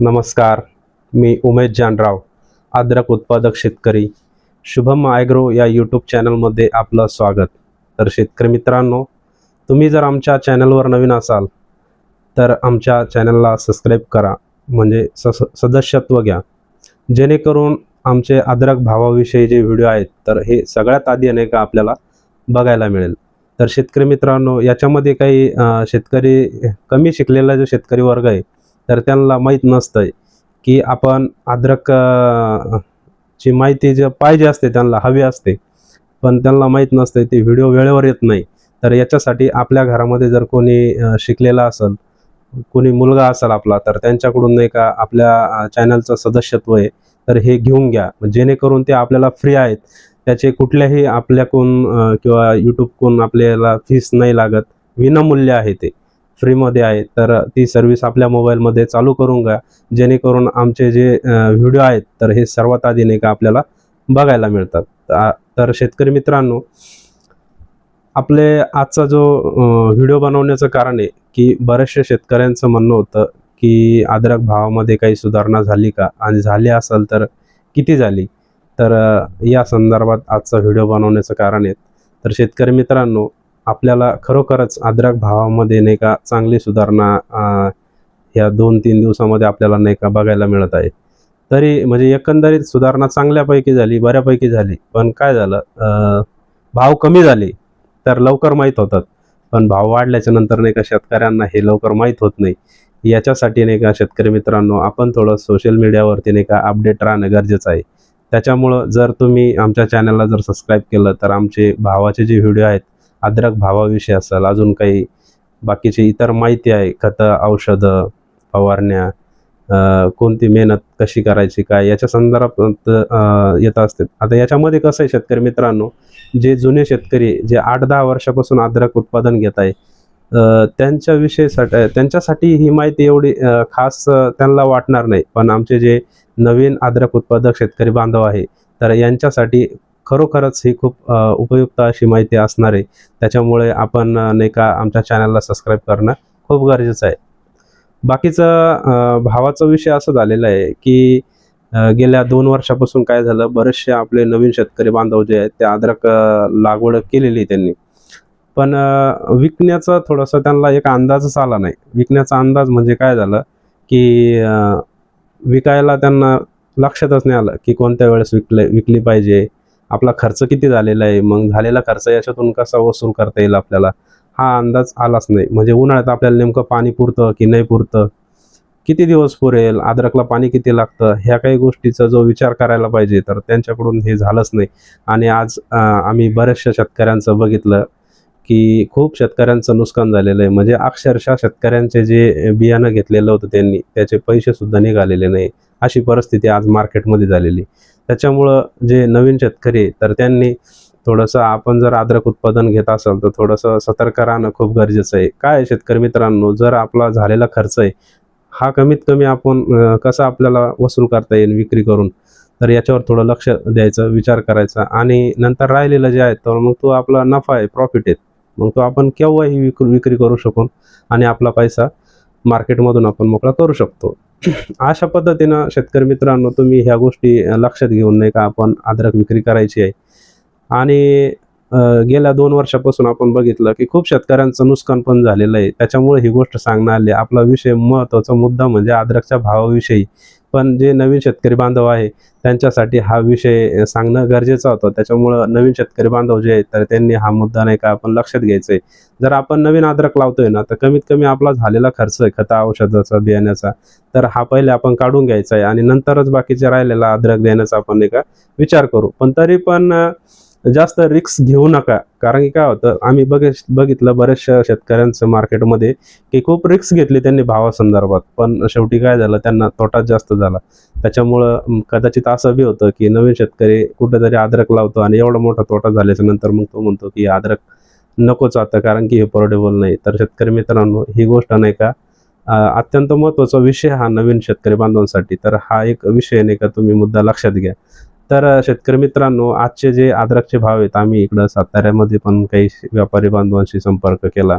नमस्कार मी उमेश जानराव अद्रक उत्पादक शेतकरी. शुभम आयग्रो या यूट्यूब चॅनलमध्ये आपलं स्वागत. तर शेतकरी मित्रांनो तुम्ही जर आमच्या चॅनलवर नवीन असाल तर आमच्या चॅनलला सबस्क्राईब करा म्हणजे सस सदस्यत्व घ्या. जेणेकरून आमचे अद्रक भावाविषयी जे व्हिडिओ आहेत तर हे सगळ्यात आधी अनेक आपल्याला बघायला मिळेल. तर शेतकरी मित्रांनो याच्यामध्ये काही शेतकरी कमी शिकलेला जो शेतकरी वर्ग आहे तर त्यांना माहीत नसतं की आपण अद्रक ची माहिती जे पाहिजे असते त्यांना हवी असते. पण त्यांना माहीत नसते ते व्हिडिओ वेळेवर येत नाही. तर याच्यासाठी आपल्या घरामध्ये जर कोणी शिकलेला असेल कोणी मुलगा असेल आपला तर त्यांच्याकडून नाही का आपल्या चॅनलचं सदस्यत्व आहे तर हे घेऊन घ्या. जेणेकरून ते आपल्याला फ्री आहेत. त्याचे कुठल्याही आपल्याकडून किंवा यूट्यूबकडून आपल्याला फीस नाही लागत. विनामूल्य आहे ते. फ्रीमध्ये आहे तर ती सर्व्हिस आपल्या मोबाईलमध्ये चालू करून घ्या. जेणेकरून आमचे जे व्हिडिओ आहेत तर हे सर्वात आधी नाही का आपल्याला बघायला मिळतात. तर शेतकरी मित्रांनो आपले आजचा जो व्हिडिओ बनवण्याचं कारण आहे की बऱ्याचशा शेतकऱ्यांचं म्हणणं होतं की अद्रक भावामध्ये काही सुधारणा झाली का? आणि झाली असेल तर किती झाली? तर या संदर्भात आजचा व्हिडिओ बनवण्याचं कारण आहे. तर शेतकरी मित्रांनो आपल्याला खरोखरच अद्रक भावामध्ये नाही का चांगली सुधारणा ह्या या दोन तीन दिवसामध्ये आपल्याला नाही का बघायला मिळत आहे. तरी म्हणजे एकंदरीत सुधारणा चांगल्यापैकी झाली बऱ्यापैकी झाली. पण काय झालं भाव कमी झाले तर लवकर माहीत होतात. पण भाव वाढल्याच्या नंतर नाही का शेतकऱ्यांना हे लवकर माहीत होत नाही. याच्यासाठी नाही का शेतकरी मित्रांनो आपण थोडं सोशल मीडियावरती नाही का अपडेट राहणं गरजेचं आहे. त्याच्यामुळं जर तुम्ही आमच्या चॅनलला जर सबस्क्राईब केलं तर आमचे भावाचे जे व्हिडिओ आहेत अद्रक भावाविषयी असेल अजून काही बाकीची इतर माहिती आहे खतं औषधं फवारण्या कोणती मेहनत कशी करायची काय याच्या संदर्भात येत असते आता याच्यामध्ये कसं आहे शेतकरी मित्रांनो जे जुने शेतकरी जे आठ दहा वर्षापासून अद्रक उत्पादन घेत आहे त्यांच्या विषयीसाठी त्यांच्यासाठी ही माहिती एवढी खास त्यांना वाटणार नाही. पण आमचे जे नवीन अद्रक उत्पादक शेतकरी बांधव आहे तर यांच्यासाठी खरोखरच ही खूप उपयुक्त अशी माहिती असणार आहे. त्याच्यामुळे आपण नाही का आमच्या चॅनलला सबस्क्राईब करणं खूप गरजेचं आहे. बाकीचं भावाचा विषय असं झालेला आहे की गेल्या दोन वर्षापासून काय झालं बरेचसे आपले नवीन शेतकरी बांधव जे आहेत ते अद्रक लागवड केलेली आहे त्यांनी. पण विकण्याचा थोडासा त्यांना एक अंदाजच आला नाही. विकण्याचा अंदाज म्हणजे काय झालं की विकायला त्यांना लक्षातच नाही आलं की कोणत्या वेळेस विकले विकली पाहिजे. आपला खर्च किती झालेला आहे? मग झालेला खर्च याच्यातून कसा वसूल करता येईल आपल्याला? हा अंदाज आलाच नाही. म्हणजे उन्हाळ्यात आपल्याला नेमकं पाणी पुरतं की नाही पुरतं? किती दिवस पुरेल? अद्रकला पाणी किती लागतं? ह्या काही गोष्टीचा जो विचार करायला पाहिजे तर त्यांच्याकडून हे झालंच नाही. आणि आज आम्ही बऱ्याचशा शेतकऱ्यांचं बघितलं की खूप शेतकऱ्यांचं नुकसान झालेलं आहे. म्हणजे अक्षरशः शेतकऱ्यांचे जे बियाणं घेतलेलं होतं त्यांनी त्याचे पैसेसुद्धा निघालेले नाही. अशी परिस्थिती आज मार्केटमध्ये झालेली त्याच्यामुळं जे नवीन शेतकरी आहे, तर त्यांनी थोडंसं आपण जर अद्रक उत्पादन घेत असाल तर थोडंसं सतर्क राहणं खूप गरजेचं आहे. काय आहे शेतकरी मित्रांनो जर आपला झालेला खर्च आहे हा कमीत कमी आपण कसा आपल्याला वसूल करता येईल विक्री करून? तर याच्यावर थोडं लक्ष द्यायचं विचार करायचा आणि नंतर राहिलेलं जे आहे तर मग तो आपला नफा आहे प्रॉफिट आहे. मग तो आपण केव्हाही विक विक्री करू शकून आणि आपला पैसा मार्केटमधून आपण मोकळा करू शकतो. अशा पद्धतीनं शेतकरी मित्रांनो तुम्ही ह्या गोष्टी लक्षात घेऊन नाही का आपण अद्रक विक्री करायची आहे. आणि गेल्या दोन वर्षापासून आपण बघितलं की खूप शेतकऱ्यांचं नुकसान पण झालेलं आहे. त्याच्यामुळे ही गोष्ट सांगणं आली. आपला विषय महत्त्वाचा मुद्दा म्हणजे अद्रकच्या भावाविषयी. पण जे नवीन शेतकरी बांधव आहे त्यांच्यासाठी हा विषय सांगणं गरजेचं होतं. त्याच्यामुळं नवीन शेतकरी बांधव जे आहेत तर त्यांनी हा मुद्दा नाही का आपण लक्षात घ्यायचा आहे जर आपण नवीन अद्रक लावतोय ना तर कमीत कमी आपला झालेला खर्च आहे खता औषधाचा बियाण्याचा तर हा पहिले आपण काढून घ्यायचा आहे आणि नंतरच बाकीचे राहिलेला अद्रक देण्याचा आपण नाही का विचार करू. पण तरी पण जास्त रिक्स घेऊ नका. कारण की काय होतं आम्ही बघ बघितलं बऱ्याचशा शेतकऱ्यांचं मार्केटमध्ये की खूप रिक्स घेतली त्यांनी भावासंदर्भात. पण शेवटी काय झालं त्यांना तोटाच जास्त झाला. त्याच्यामुळं कदाचित असं बी होतं की नवीन शेतकरी कुठेतरी अद्रक लावतो आणि एवढा मोठा तोटा झाल्याच्यानंतर मग तो म्हणतो की अद्रक नकोच आता कारण की हे पोर्टेबल नाही. तर शेतकरी मित्रांनो ही गोष्ट नाही का अत्यंत महत्त्वाचा विषय हा नवीन शेतकरी बांधवांसाठी. तर हा एक विषय नाही का तुम्ही मुद्दा लक्षात घ्या. तर शेतकरी मित्रांनो आजचे जे अद्रकचे भाव आहेत आम्ही इकडं साताऱ्यामध्ये पण काही व्यापारी बांधवांशी संपर्क केला.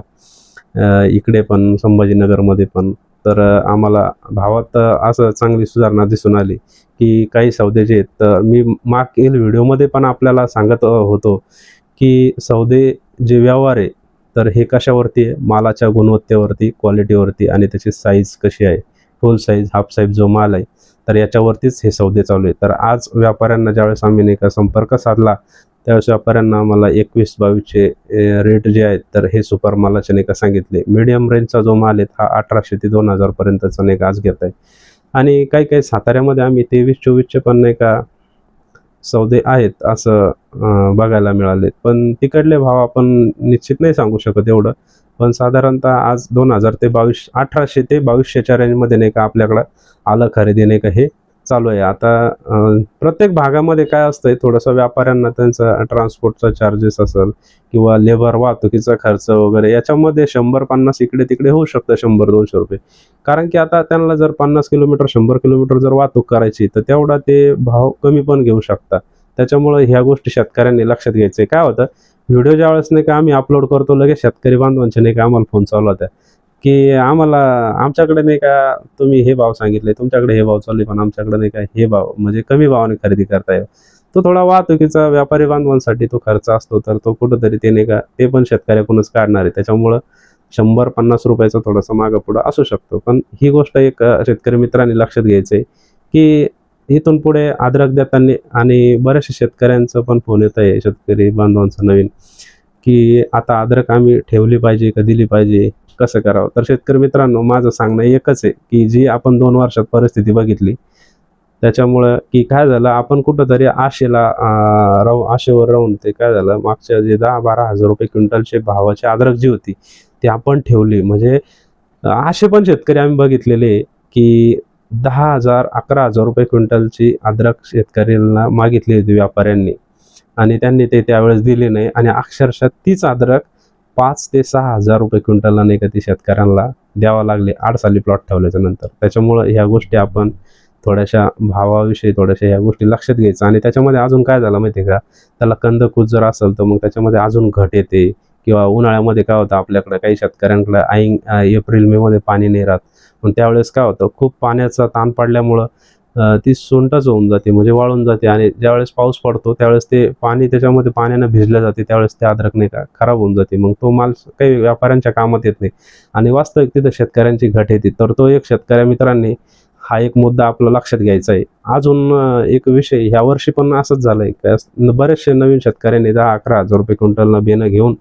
इकडे पण संभाजीनगरमध्ये पण. तर आम्हाला भावात असं चांगली सुधारणा दिसून आली की काही सौदे जे आहेत तर मी मागील व्हिडिओमध्ये पण आपल्याला सांगत होतो की सौदे जे व्यवहार आहे तर हे कशावरती आहे? मालाच्या गुणवत्तेवरती क्वालिटीवरती आणि त्याची साईज कशी आहे? फुल साईज हाफ साईज जो माल आहे तर याच्यावरतीच हे सौदे चालू आहे तर आज व्यापाऱ्यांना ज्यावेळेस आम्ही नाही का संपर्क साधला त्यावेळेस व्यापाऱ्यांना आम्हाला एकवीस बावीसचे रेट जे आहेत तर हे सुपर मालाचे नाही का सांगितले. मीडियम रेंजचा जो माल आहे हा अठराशे ते दोन हजारपर्यंतचा नाही का आज घेत आहे. आणि काही काही साताऱ्यामध्ये आम्ही तेवीस चोवीसचे पण नाही का सौदे आहेत असं बघायला मिळाले पण तिकडले भाव आपण निश्चित नाही सांगू शकत एवढं. पण साधारणतः आज दोन हजार ते बावीस अठराशे ते बावीसशेच्या रेंजमध्ये नाही का आपल्याकडं आलं खरेदी नाही का हे चालू आहे. आता प्रत्येक भागामध्ये काय असतंय थोडंसं व्यापाऱ्यांना त्यांचा ट्रान्सपोर्टचा चार्जेस असेल किंवा लेबर वाहतुकीचा खर्च वगैरे याच्यामध्ये शंभर पन्नास इकडे तिकडे होऊ शकतं शंभर दोनशे रुपये. कारण की आता त्यांना जर पन्नास किलोमीटर शंभर किलोमीटर जर वाहतूक करायची तर तेवढा ते भाव कमी पण घेऊ शकतात त्याच्यामुळे ह्या गोष्टी शेतकऱ्यांनी लक्षात घ्यायचं काय होतं व्हिडिओ ज्या वेळेस नाही का आम्ही अपलोड करतो लगेच शेतकरी बांधवांचे नाही का आम्हाला फोन चालू होत्या की आम्हाला आमच्याकडे नाही का तुम्ही हे भाव सांगितले तुमच्याकडे हे भाव चालले पण आमच्याकडे नाही का हे भाव म्हणजे कमी भावाने खरेदी करताय तो थोडा वाहतुकीचा व्यापारी बांधवांसाठी तो खर्च असतो तर तो कुठंतरी ते नाही का ते पण शेतकऱ्याकडूनच काढणार आहे. त्याच्यामुळं शंभर पन्नास रुपयाचा थोडासा मागं पुढं असू शकतो. पण ही गोष्ट एक शेतकरी मित्रांनी लक्षात घ्यायचं आहे की इथून पुढे अद्रक देताना आणि बऱ्याचशा शेतकऱ्यांचं पण फोन येत आहे शेतकरी बांधवांचं नवीन की आता अद्रक आम्ही ठेवली पाहिजे का दिली पाहिजे कसं करावं? तर शेतकरी मित्रांनो माझं सांगणं एकच आहे की जी आपण दोन वर्षात परिस्थिती बघितली त्याच्यामुळं की काय झालं आपण कुठंतरी आशेला राहू आशेवर राहून ते काय झालं मागच्या जे दहा बारा हजार रुपये क्विंटलचे भावाची अद्रक जी होती ती आपण ठेवली. म्हणजे असे पण शेतकरी आम्ही बघितलेले की दहा हजार अकरा हजार रुपये क्विंटलची अद्रक शेतकऱ्यांना मागितली होती व्यापाऱ्यांनी. आणि त्यांनी ते त्यावेळेस दिले नाही. आणि अक्षरशः तीच अद्रक पाच ते सहा हजार रुपये क्विंटलला नाही का ती शेतकऱ्यांना द्यावं लागले. आडसाली प्लॉट ठेवल्याच्या नंतर. त्याच्यामुळं ह्या गोष्टी आपण थोड्याशा भावाविषयी थोड्याशा ह्या गोष्टी लक्षात घ्यायचं. आणि त्याच्यामध्ये अजून काय झालं माहिती आहे का? त्याला कंदकूज जर असेल तर मग त्याच्यामध्ये अजून घट येते. किंवा उन्हाळ्यामध्ये काय होतं आपल्याकडे काही शेतकऱ्यांकडे ऐन एप्रिल मे मध्ये पाणी नाही राहत. पण त्यावेळेस काय होतं खूप पाण्याचा ताण पडल्यामुळं ती सोंटच होऊन जाते म्हणजे वाळून जाते आणि ज्यावेळेस पाऊस पडतो त्यावेळेस ते पाणी त्याच्यामध्ये पाण्यानं भिजलं जाते त्यावेळेस ते अद्रक नाही का खराब होऊन जाते. मग तो माल काही व्यापाऱ्यांच्या कामात येत नाही. आणि वास्तविक तिथं शेतकऱ्यांची घट येते. तर तो एक शेतकऱ्या मित्रांनी हा एक मुद्दा आपला लक्षात घ्यायचा आहे. अजून एक विषय ह्या वर्षी पण असंच झालंय. का बरेचसे नवीन शेतकऱ्यांनी दहा अकरा हजार रुपये क्विंटलनं बेनं घेऊन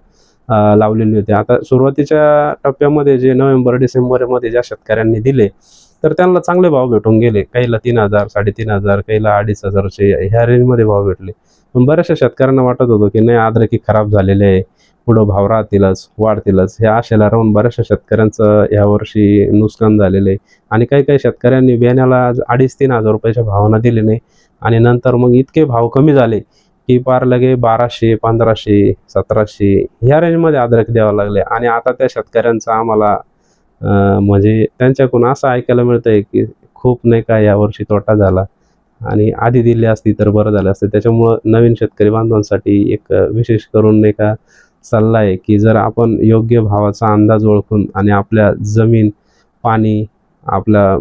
लावलेली होती. आता सुरुवातीच्या टप्प्यामध्ये जे नोव्हेंबर डिसेंबरमध्ये ज्या शेतकऱ्यांनी दिले तर त्यांना चांगले भाव भेटून गेले. काहीला तीन हजार साडेतीन हजार काहीला अडीच हजारचे ह्या रेंजमध्ये भाव भेटले. पण बऱ्याचशा शेतकऱ्यांना वाटत होतं की नाही आद्रकी खराब झालेले आहे पुढं भाव राहतीलच वाढतीलच. ह्या आशेला राहून बऱ्याचशा शेतकऱ्यांचं यावर्षी नुकसान झालेलं आहे. आणि काही काही शेतकऱ्यांनी बियाण्याला अडीच तीन हजार रुपयाच्या भावना दिले नाही. आणि नंतर मग इतके भाव कमी झाले की पार लगे बाराशे पंधराशे सतराशे ह्या रेंजमध्ये अद्रक द्यावं लागले. आणि आता त्या शेतकऱ्यांचा आम्हाला म्हणजे त्यांच्याकडून असं ऐकायला मिळतं आहे की खूप नाही का यावर्षी तोटा झाला. आणि आधी दिली असती तर बरं झालं असतं. त्याच्यामुळं नवीन शेतकरी बांधवांसाठी एक विशेष करून नाही का सल्ला आहे की जर आपण योग्य भावाचा अंदाज ओळखून आणि आपल्या जमीन पाणी आपला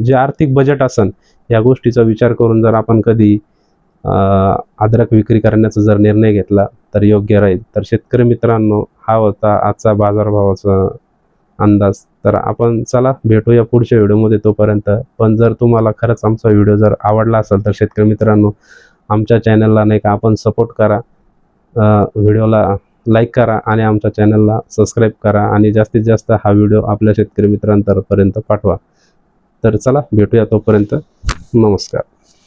जे आर्थिक बजेट असन या गोष्टीचा विचार करून जर आपण कधी अद्रक विक्री करण्याचा जर निर्णय घेतला तर योग्य राहील. तर शेतकरी मित्रांनो हा होता आजचा बाजारभावाचा अंदाज. तर आपण चला भेटूया पुढच्या व्हिडिओमध्ये तोपर्यंत. पण जर तुम्हाला खरंच आमचा व्हिडिओ जर आवडला असेल तर शेतकरी मित्रांनो आमच्या चॅनलला नाही का आपण सपोर्ट करा. व्हिडिओला लाईक करा आणि आमच्या चॅनलला सबस्क्राईब करा आणि जास्तीत जास्त हा व्हिडिओ आपल्या शेतकरी मित्रांपर्यंत पाठवा. तर चला भेटूया तोपर्यंत. नमस्कार.